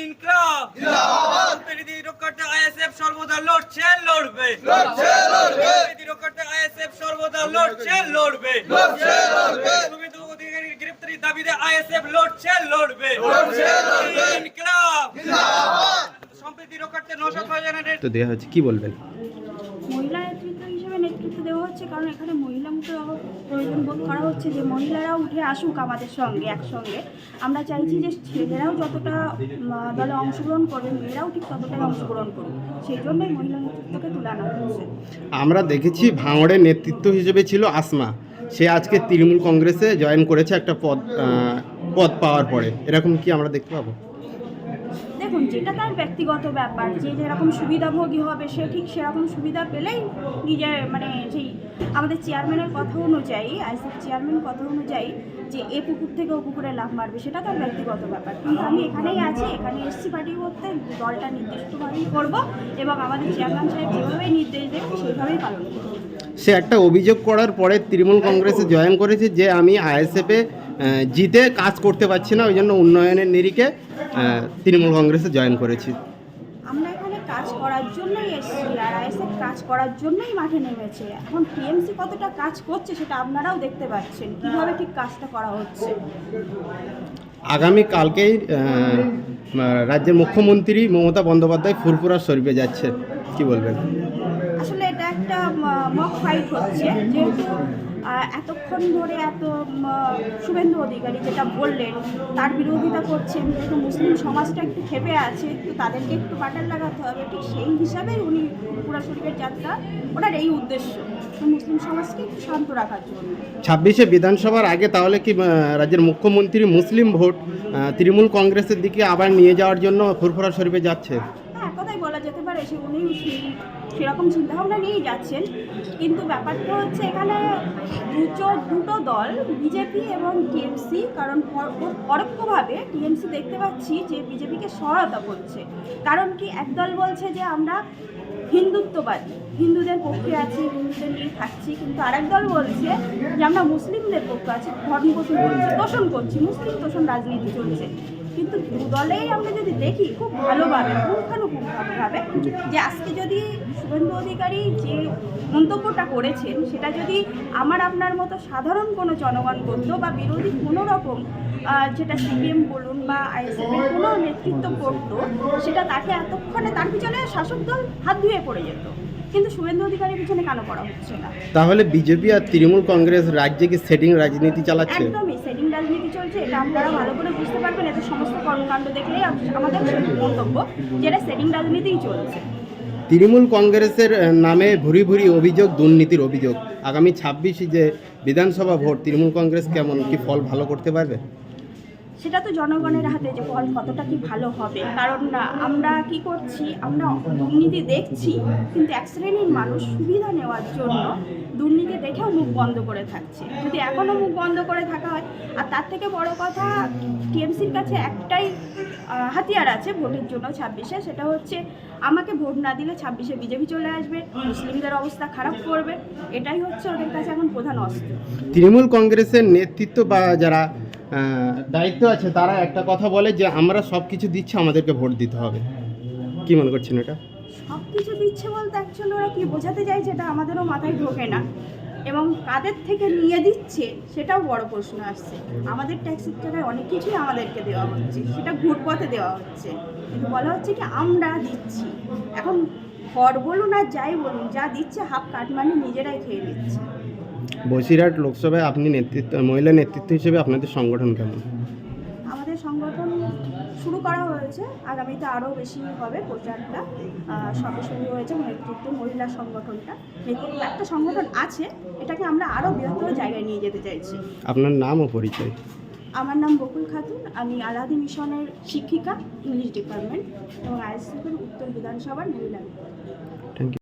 Inqilab. ISF সর্বদা লড়ছে লড়বে। সম্প্রীতি রক্ষার্থে আইএসএফ সর্বদা লড়ছে লড়বে। শুভেন্দু অধিকারীর গ্রেপ্তারি দাবিতে আইএসএফ লড়ছে লড়বে। ইনকলাব। সম্প্রীতি রক্ষার্থে নৌশাদ ভাইজানের তো দেওয়া হচ্ছে কি বলবেন মহিলা নেতৃত্ব হিসেবে নেতৃত্ব দেওয়া হচ্ছে, কারণ এখানে মহিলা মুখের প্রয়োজন বোধ করা হচ্ছে যে মহিলারাও উঠে আসুক আমাদের সঙ্গে, একসঙ্গে। আমরা চাইছি যে ছেলেরাও যতটা দলে অংশগ্রহণ করবে মেয়েরাও ঠিক ততটাই অংশগ্রহণ করবে সেই জন্যই মহিলা নেতৃত্বকে তুলে আনা হচ্ছে। আমরা দেখেছি ভাঙড়ের নেতৃত্ব হিসেবে ছিল আসমা। সে আজকে তৃণমূল কংগ্রেসে জয়েন করেছে একটা পদ পদ পাওয়ার পরে। এরকম কি আমরা দেখতে পাবো? দেখুন, যেটা তার ব্যক্তিগত ব্যাপার, যে যেরকম সুবিধাভোগী হবে, সে ঠিক সেরকম সুবিধা পেলেই নিজের মানে যেই আমাদের চেয়ারম্যানের কথা অনুযায়ী আইসিএফ চেয়ারম্যান কথা অনুযায়ী যে এ পুকুর থেকে ও পুকুরে লাভ মারবে, সেটা তার ব্যক্তিগত ব্যাপার। কিন্তু আমি এখানেই আছি, এখানে এসছি পার্টি করতে, দলটা নির্দিষ্টভাবেই করব এবং আমাদের চেয়ারম্যান সাহেব যেভাবেই নির্দেশ দেবে, সেইভাবেই পালন করব। সে একটা অভিযোগ করার পরে তৃণমূল কংগ্রেসে জয়েন করেছে যে আমি আইএসএফে জিতে কাজ করতে পারছি না ওই জন্য উন্নয়নের নিরিখে তৃণমূল কংগ্রেসে জয়েন করেছি। আমরা এখানে কাজ করার জন্যই এসেছি আর আইএসএফ কাজ করার জন্যই মাঠে নেমেছে। এখন টিএমসি কতটা কাজ করছে সেটা আপনারাও দেখতে পাচ্ছেন কীভাবে ঠিক কাজটা করা হচ্ছে? আগামী কালকেই রাজ্যের মুখ্যমন্ত্রী মমতা বন্দ্যোপাধ্যায় ফুরফুরা শরীফে যাচ্ছে। কি বলবেন? আসলে এটা একটা মক ফাইট হচ্ছে যেহেতু এতক্ষণ ধরে এত শুভেন্দু অধিকারী যেটা বললেন তার বিরোধিতা করছেন যেহেতু মুসলিম সমাজটা একটু খেপে আছে তো তাদেরকে একটু বাটার লাগাতে হবে ঠিক সেই হিসাবেই উনি পুরা শরীফের যাত্রা ওনার এই উদ্দেশ্য মুসলিম সমাজকে একটু শান্ত রাখার জন্য। ছাব্বিশে বিধানসভার আগে তাহলে কি রাজ্যের মুখ্যমন্ত্রী মুসলিম ভোট তৃণমূল কংগ্রেসের দিকে আবার নিয়ে যাওয়ার জন্য ফুরফুরা শরীফে যাচ্ছে? হ্যাঁ কথাই বলা যেতে পারে সে উনি সেরকম চিন্তাভাবনা নিয়েই যাচ্ছেন। কিন্তু ব্যাপারটা হচ্ছে এখানে দুটো দুটো দল, বিজেপি এবং টিএমসি, কারণ পর- পরোক্ষভাবে টিএমসি দেখতে পাচ্ছি যে বিজেপিকে সহায়তা করছে। কারণ কি একদল বলছে যে আমরা হিন্দুত্ববাদী, হিন্দুদের পক্ষে আছি, হিন্দুদের নিয়ে থাকছি, কিন্তু আরেক দল বলছে যে আমরা মুসলিমদের পক্ষে আছি ধর্ম পোষণ করছি, তোষণ করছি, মুসলিম তোষণ রাজনীতি চলছে। কিন্তু দু দলেই আমরা যদি দেখি খুব ভালোভাবে পুঙ্খানুপুঙ্খানুভাবে যে আজকে যদি শুভেন্দু অধিকারী যে মন্তব্যটা করেছেন সেটা যদি আমার আপনার মতো সাধারণ কোনো জনগণ করতো বা বিরোধী কোনো রকম যেটা সিপিএম বলুন বা আইএসএফের কোনো নেতৃত্ব করতো সেটা তাকে এতক্ষণে তার পিছনে শাসক দল হাত ধুয়ে পড়ে যেত। কিন্তু শুভেন্দু অধিকারীর পিছনে কেন করা হচ্ছে না? তাহলে বিজেপি আর তৃণমূল কংগ্রেস রাজ্যে কি সেটিং রাজনীতি চালাচ্ছে? একদমই। রাজনীতি চলছে, এটা আপনারা ভালো করে বুঝতে পারবেন। এতে সমস্ত কর্মকাণ্ড দেখলেই আমাদের মন্তব্য, যেটা সেটিং রাজনীতিই চলছে। তৃণমূল কংগ্রেসের নামে ভুরি ভুরি অভিযোগ, দুর্নীতির অভিযোগ। আগামী ছাব্বিশে যে বিধানসভা ভোট, তৃণমূল কংগ্রেস কেমন? কি ফল ভালো করতে পারবে? সেটা তো জনগণের হাতে যে ফল, কতটা কি ভালো হবে? কারণ আমরা কি করছি, আমরা দুর্নীতি দেখছি, কিন্তু এক শ্রেণির মানুষ সুবিধা নেওয়ার জন্য দুর্নীতি দেখেও মুখ বন্ধ করে থাকছে। যদি এখনও মুখ বন্ধ করে থাকা হয়, আর তার থেকে বড় কথা, টিএমসির কাছে একটাই হাতিয়ার আছে ভোটের জন্য ছাব্বিশে, সেটা হচ্ছে আমাকে ভোট না দিলে ছাব্বিশে বিজেপি চলে আসবে, মুসলিমদের অবস্থা খারাপ করবে, এটাই হচ্ছে ওদের কাছে এখন প্রধান অস্ত্র। তৃণমূল কংগ্রেসের নেতৃত্ব বা যারা দায়িত্ব আছে, তারা একটা কথা বলে যে আমরা সব কিছু দিচ্ছি, আমাদেরকে ভোট দিতে হবে। কি মনে করছেন এটা? সব কিছু দিচ্ছে বলতে অ্যাকচুয়ালি ওরা কি বোঝাতে চাইছে এটা আমাদেরও মাথায় ঢোকে না। এবং কাদের থেকে নিয়ে দিচ্ছে, সেটাও বড় প্রশ্ন আসছে। আমাদের ট্যাক্সির টাকায় অনেক কিছুই আমাদেরকে দেওয়া হচ্ছে, সেটা ঘুরপথে দেওয়া হচ্ছে। কিন্তু বলা হচ্ছে কি, আমরা দিচ্ছি। এখন ঘর বলুন আর যাই বলুন, যা দিচ্ছে হাফ কাটমানি নিজেরাই খেয়ে নিচ্ছে। বসিরহাট লোকসভায় আপনি নেতৃত্ব মহিলা নেতৃত্ব হিসেবে আপনাদের সংগঠন কেমন? আমাদের সংগঠন শুরু করা হয়েছে আগামীতে আরও বেশি হবে প্রচারটা। সবে শুরু হয়েছে নেতৃত্ব মহিলা সংগঠনটা। নেতৃত্ব একটা সংগঠন আছে এটাকে আমরা আরও বৃহত্তর জায়গায় নিয়ে যেতে চাইছি। আপনার নাম ও পরিচয়? আমার নাম বকুল খাতুন আমি আলাদি মিশনের শিক্ষিকা ইংলিশ ডিপার্টমেন্ট এবং আইএসএফের উত্তর বিধানসভার মহিলা।